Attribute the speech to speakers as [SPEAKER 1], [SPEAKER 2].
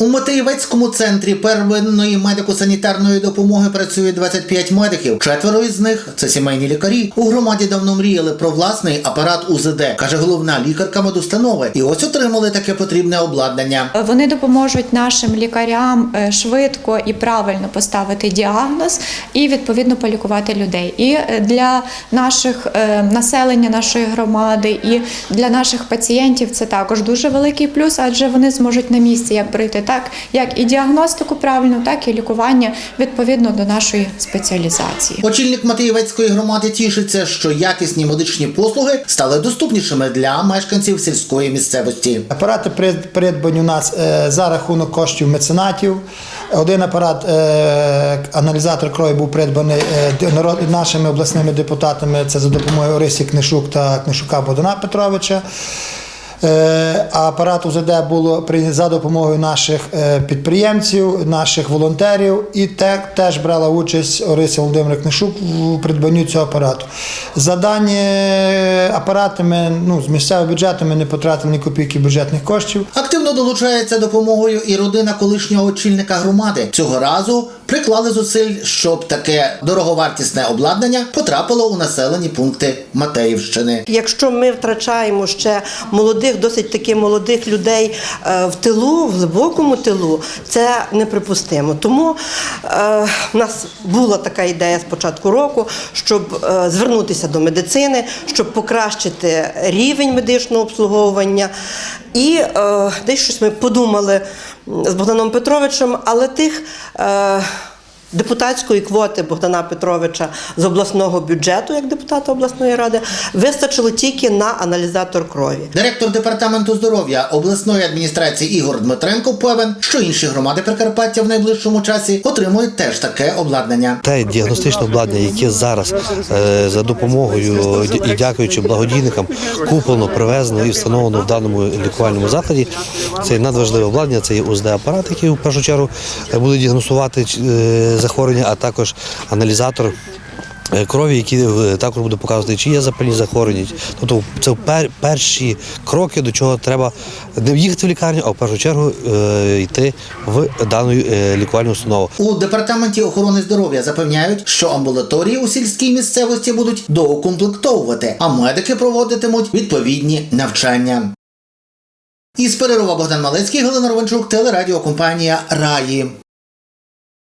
[SPEAKER 1] У Матеєвецькому центрі первинної медико-санітарної допомоги працює 25 медиків. Четверо із них це сімейні лікарі. У громаді давно мріяли про власний апарат УЗД, каже головна лікарка медустанови. І ось отримали таке потрібне обладнання.
[SPEAKER 2] Вони допоможуть нашим лікарям е, швидко і правильно поставити діагноз і відповідно полікувати людей. І е, для наших е, населення нашої громади, і для наших пацієнтів це також дуже великий плюс, адже вони зможуть на місці як пройти так, як і діагностику правильно, так і лікування відповідно до нашої спеціалізації.
[SPEAKER 1] Очільник Матеєвецької громади тішиться, що якісні медичні послуги стали доступнішими для мешканців сільської місцевості.
[SPEAKER 3] Апарати придбані у нас е, за рахунок коштів меценатів. Один апарат, е, аналізатор крові був придбаний е, нашими обласними депутатами. Це за допомогою Орисі Книшук та Книшука Богдана Петровича. Е, А апарат УЗД було за допомогою наших е, підприємців, наших волонтерів, і те, теж брала участь Орися Володимира Книшук у придбанню цього апарату. За дані апарати ми ну, з місцевого бюджету ми не потратили ні копійки бюджетних коштів.
[SPEAKER 1] Активно долучається допомогою і родина колишнього очільника громади. Цього разу приклали зусиль, щоб таке дороговартісне обладнання потрапило у населені пункти Матеївщини.
[SPEAKER 4] Якщо ми втрачаємо ще молодих, досить таки молодих людей е, в тилу, в глибокому тилу, це неприпустимо. Тому е, в нас була така ідея з початку року, щоб е, звернутися до медицини, щоб покращити рівень медичного обслуговування. І е, десь щось ми подумали з Богданом Петровичем, але тих. Е, депутатської квоти Богдана Петровича з обласного бюджету, як депутата обласної ради, вистачило тільки на аналізатор крові.
[SPEAKER 1] Директор департаменту здоров'я обласної адміністрації Ігор Дмитренко певен, що інші громади Прикарпаття в найближчому часі отримують теж таке обладнання.
[SPEAKER 5] Те діагностичне обладнання, яке зараз е, за допомогою і дякуючи благодійникам куплено, привезено і встановлено в даному лікувальному закладі. Це надважливе обладнання, це є УЗД-апарат, який в першу чергу е, буде діагностувати е, захворювання, а також аналізатор. е, Крові, які е, також буде показувати, чи є запальні захворювання. Тобто це перші кроки, до чого треба не їхати в лікарню, а в першу чергу е, йти в дану лікувальну установу.
[SPEAKER 1] У департаменті охорони здоров'я запевняють, що амбулаторії у сільській місцевості будуть доукомплектовувати, а медики проводитимуть відповідні навчання. Із Перерова Богдан Малецький, Галина Ровенчук, телерадіокомпанія Раї.